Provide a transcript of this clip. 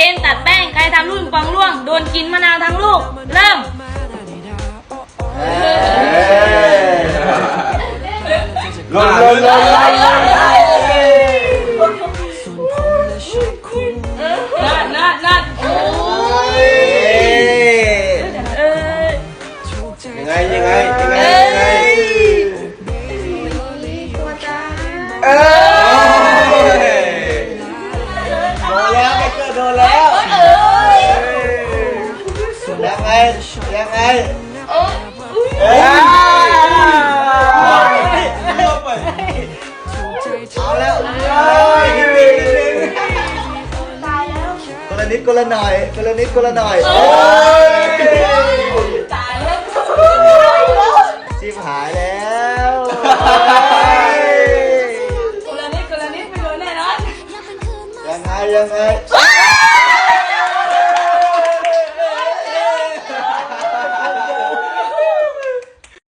กมตัดแป้ง ใครทำลูกปิงปองร่วง โดนกินมะนาวทั้งลูก เริ่มเอ้ยลนลนลนลนลนนัดนัดนัดโอ้เอ้ยเออยังไงยังไงยังไงยังไงเอ้ยโดนแล้วไม่เกิ ดโดนแล้วยังไงยังไงเอ้ยเอาแล้วเอ้ยนิดนึงนิดนึงคนละนิดคนละหน่อยคนละนิดคนละหน่อยโอ้ยตายแล้วชิบหายแล้วคนละนิดคนละนิดไม่โดนแน่นอนยังไงยังไง